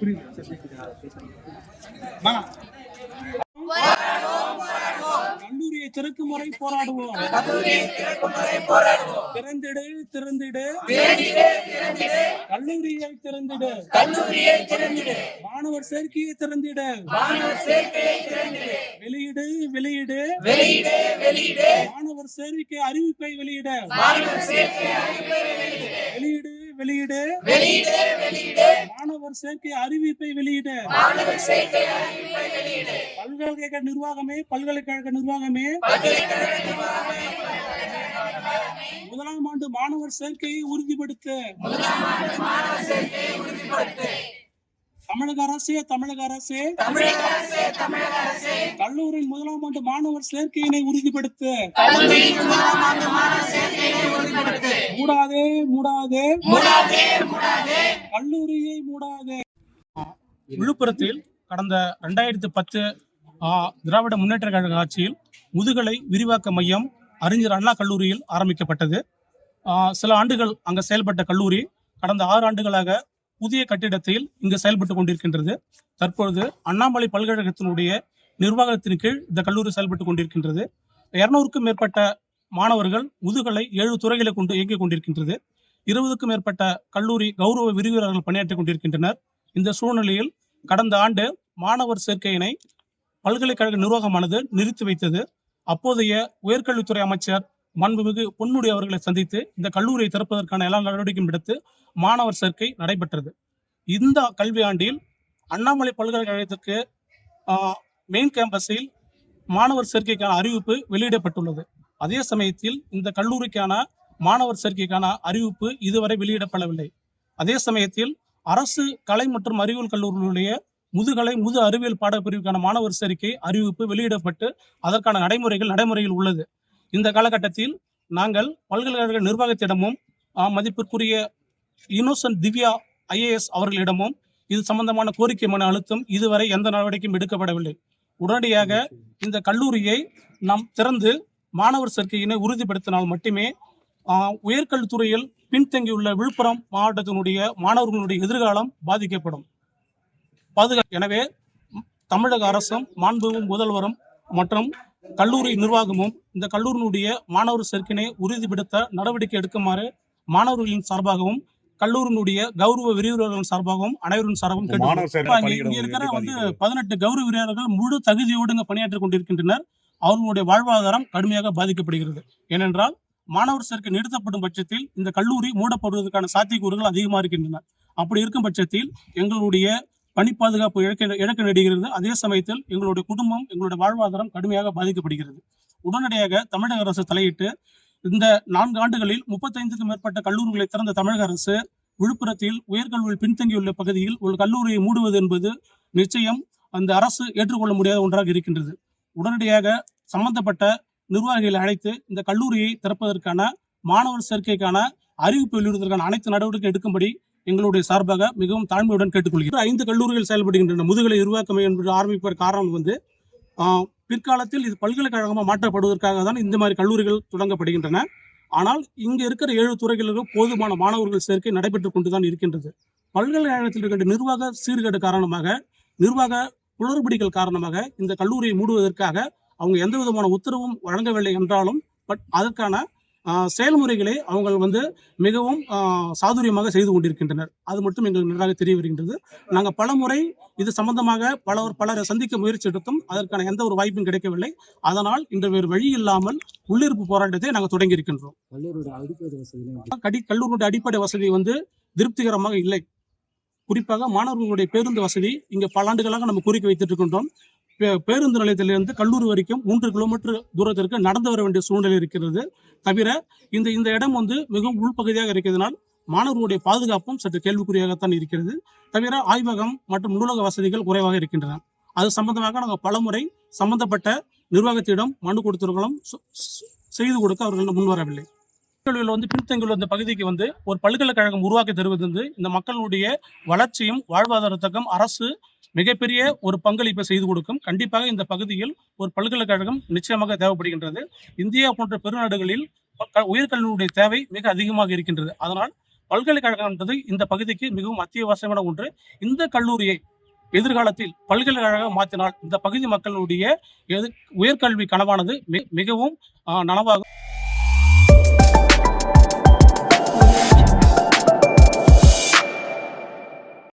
கல்லூரியை திறக்கும் வரை போராடுவோம். திறந்திடு திறந்திடு. கல்லூரியை திறந்திடு. மாணவர் சேர்க்கையை திறந்திடு. வெளியிடு வெளியிடு. மாணவர் சேர்க்கை அறிவிப்பை வெளியிட. வெளியிடு வெளியிடு. மாணவர் சேர்க்கை அறிவிப்பை வெளியிட. பல்கலைக்கழக நிர்வாகமே பல்கலைக்கழக நிர்வாகமே. முதலாம் ஆண்டு மாணவர் சேர்க்கையை உறுதிப்படுத்த. தமிழக அரசே தமிழக அரசே. கல்லூரி முதலாம் ஆண்டு மாணவர் சேர்க்கையினை உறுதிப்படுத்த. மூடாதே மூடாதே. கல்லூரியை மூடாதே. விழுப்புரத்தில் கடந்த ரெண்டாயிரத்தி பத்து திராவிட முன்னேற்ற கழக ஆட்சியில் முதுகலை விரிவாக்க மையம் அறிஞர் அண்ணா கல்லூரியில் ஆரம்பிக்கப்பட்டது. சில ஆண்டுகள் அங்கு செயல்பட்ட கல்லூரி. கடந்த ஆறு ஆண்டுகளாக புதிய கட்டிடத்தில் இங்கு செயல்பட்டு கொண்டிருக்கின்றது. தற்பொழுது அண்ணாமலை பல்கழகத்தினுடைய நிர்வாகத்தின் கீழ் இந்த கல்லூரி செயல்பட்டு கொண்டிருக்கின்றது. இருநூறுக்கும் மேற்பட்ட மாணவர்கள் முதுகலை ஏழு துறைகளை கொண்டு இயங்கிக் கொண்டிருக்கின்றது. இருபதுக்கும் மேற்பட்ட கல்லூரி கௌரவ விரிவுரையாளர்கள் பணியாற்றிக் கொண்டிருக்கின்றனர். இந்த சூழ்நிலையில் கடந்த ஆண்டு மாணவர் சேர்க்கையினை பல்கலைக்கழக நிர்வாகமானது நிறுத்தி வைத்தது. அப்போதைய உயர்கல்வித்துறை அமைச்சர் மாண்புமிகு பொன்முடி அவர்களை சந்தித்து இந்த கல்லூரியை திறப்பதற்கான எல்லா நடவடிக்கையும் எடுத்து மாணவர் சேர்க்கை நடைபெற்றது. இந்த கல்வியாண்டில் அண்ணாமலை பல்கலைக்கழகத்திற்கு மெயின் கேம்பஸில் மாணவர் சேர்க்கைக்கான அறிவிப்பு வெளியிடப்பட்டுள்ளது. அதே சமயத்தில் இந்த கல்லூரிக்கான மாணவர் சேர்க்கைக்கான அறிவிப்பு இதுவரை வெளியிடப்படவில்லை. அதே சமயத்தில் அரசு கலை மற்றும் அறிவியல் கல்லூரிகளுடைய முதுகலை முது அறிவியல் பாடப்பிரிவுக்கான மாணவர் சேர்க்கை அறிவிப்பு வெளியிடப்பட்டு அதற்கான நடைமுறைகள் நடைமுறையில் உள்ளது. இந்த காலகட்டத்தில் நாங்கள் பல்கலைக்கழக நிர்வாகத்திடமும் மதிப்பிற்குரிய இன்னோசன்ட் திவ்யா ஐஏஎஸ் அவர்களிடமும் இது சம்பந்தமான கோரிக்கை மன அழுத்தம் இதுவரை எந்த நடவடிக்கையும் எடுக்கப்படவில்லை. உடனடியாக இந்த கல்லூரியை நாம் திறந்து மாணவர் சேர்க்கையினை உறுதிப்படுத்தினால் மட்டுமே உயர்கல்வித்துறையில் பின்தங்கியுள்ள விழுப்புரம் மாவட்டத்தினுடைய மாணவர்களுடைய எதிர்காலம் பாதிக்கப்படும். பாதுகா எனவே தமிழக அரசும் மாண்புமிகு முதல்வரும் மற்றும் கல்லூரி நிர்வாகமும் இந்த கல்லூரியினுடைய மாணவர் சேர்க்கையினை உறுதிப்படுத்த நடவடிக்கை எடுக்குமாறு மாணவர்களின் சார்பாகவும் கல்லூரியினுடைய கௌரவ விரிவுரையாளர்கள் சார்பாகவும் அனைவரின் சார்பாகவும் இங்க- இருக்கிற வந்து? பதினெட்டு கௌரவ விரிவுரையாளர்கள் முழு தகுதியோடு பணியாற்றிக் கொண்டிருக்கின்றனர். அவர்களுடைய வாழ்வாதாரம் கடுமையாக பாதிக்கப்படுகிறது. ஏனென்றால் மாணவர் சேர்க்கை நிறுத்தப்படும் பட்சத்தில் இந்த கல்லூரி மூடப்படுவதற்கான சாத்தியக்கூறுகள் அதிகமாக இருக்கின்றன. அப்படி இருக்கும் பட்சத்தில் எங்களுடைய பணி பாதுகாப்பு இழக்க இழக்க நேடுகிறது அதே சமயத்தில் எங்களுடைய குடும்பம் எங்களுடைய வாழ்வாதாரம் கடுமையாக பாதிக்கப்படுகிறது. உடனடியாக தமிழக அரசு தலையிட்டு இந்த நான்கு ஆண்டுகளில் முப்பத்தைந்துக்கும் மேற்பட்ட கல்லூரிகளை திறந்த தமிழக அரசு விழுப்புரத்தில் உயர்கல்வியில் பின்தங்கியுள்ள பகுதியில் ஒரு கல்லூரியை மூடுவது என்பது நிச்சயம் அந்த அரசு ஏற்றுக்கொள்ள முடியாத ஒன்றாக இருக்கின்றது. உடனடியாக சம்பந்தப்பட்ட நிர்வாகிகளை அழைத்து இந்த கல்லூரியை திறப்பதற்கான மாணவர் சேர்க்கைக்கான அறிவிப்பு வெளியிடுவதற்கான அனைத்து நடவடிக்கை எடுக்கும்படி எங்களுடைய சார்பாக மிகவும் தாழ்மையுடன் கேட்டுக்கொள்கிறோம் ஐந்து கல்லூரிகள் செயல்படுகின்றன. முதுகலை உருவாக்கம் என்று ஆரம்பிப்பதற்கு காரணம் வந்து பிற்காலத்தில் இது பல்கலைக்கழகமாக மாற்றப்படுவதற்காக தான் இந்த மாதிரி கல்லூரிகள் தொடங்கப்படுகின்றன. ஆனால் இங்கே இருக்கிற ஏழு துறைகளிலும் போதுமான மாணவர்கள் சேர்க்கை நடைபெற்றுக் கொண்டுதான் இருக்கின்றது. பல்கலைக்கழகத்தில் இருக்கின்ற நிர்வாக சீர்கேடு காரணமாக நிர்வாக குளறுபடிகள் காரணமாக இந்த கல்லூரியை மூடுவதற்காக அவங்க எந்த விதமான உத்தரவும் வழங்கவில்லை என்றாலும் பட் அதற்கான செயல்முறைகளை அவங்க வந்து மிகவும் சாதுரியமாக செய்து கொண்டிருக்கின்றனர். அது மட்டும் எங்களுக்கு நன்றாக தெரிய வருகின்றது. நாங்கள் பலமுறை இது சம்பந்தமாக பலர் பலரை சந்திக்க முயற்சி எடுத்தும் அதற்கான எந்த ஒரு வாய்ப்பும் கிடைக்கவில்லை. அதனால் இன்று வேறு வழி இல்லாமல் உள்ளிருப்பு போராட்டத்தை நாங்கள் தொடங்கி இருக்கின்றோம். கல்லூரியோட அடிப்படை வசதி கடி கல்லூரியுடைய அடிப்படை வசதி வந்து திருப்திகரமாக இல்லை. குறிப்பாக மாணவர்களுடைய பேருந்து வசதி இங்க பல ஆண்டுகளாக நம்ம கோரிக்கை வைத்துட்டு இருக்கின்றோம் பேருந்து நிலையத்திலிருந்து கல்லூரி வரைக்கும் மூன்று கிலோமீட்டர் தூரத்திற்கு நடந்து வர வேண்டிய சூழ்நிலை இருக்கிறது. தவிர இந்த இந்த இடம் வந்து மிகவும் உள்பகுதியாக இருக்கிறதுனால் மாணவர்களுடைய பாதுகாப்பும் சற்று கேள்விக்குறியாகத்தான் இருக்கிறது. தவிர ஆய்வகம் மற்றும் நூலக வசதிகள் குறைவாக இருக்கின்றன. அது சம்பந்தமாக நாங்கள் பலமுறை சம்பந்தப்பட்ட நிர்வாகத்திடம் மனு கொடுத்திருக்கிறோம். சு- செய்து கொடுக்க அவர்கள் முன்வரவில்லை கல்வியில் வந்து பின்தங்கியுள்ள இந்த பகுதிக்கு வந்து ஒரு பல்கலைக்கழகம் உருவாக்கி தருவது வந்து இந்த மக்களுடைய வளர்ச்சியும் வாழ்வாதாரத்துக்கும் அரசு மிகப்பெரிய ஒரு பங்களிப்பை செய்து கொடுக்கும். கண்டிப்பாக இந்த பகுதியில் ஒரு பல்கலைக்கழகம் நிச்சயமாக தேவைப்படுகின்றது. இந்தியா போன்ற பெருநாடுகளில் உயர்கல்வியுடைய தேவை மிக அதிகமாக இருக்கின்றது. அதனால் பல்கலைக்கழகம் என்பது இந்த பகுதிக்கு மிகவும் அத்தியாவசியமான ஒன்று. இந்த கல்லூரியை எதிர்காலத்தில் பல்கலைக்கழகம் மாற்றினால் இந்த பகுதி மக்களுடைய எது- உயர்கல்வி கனவானது மிகவும் ஆஹ், நனவாகும்.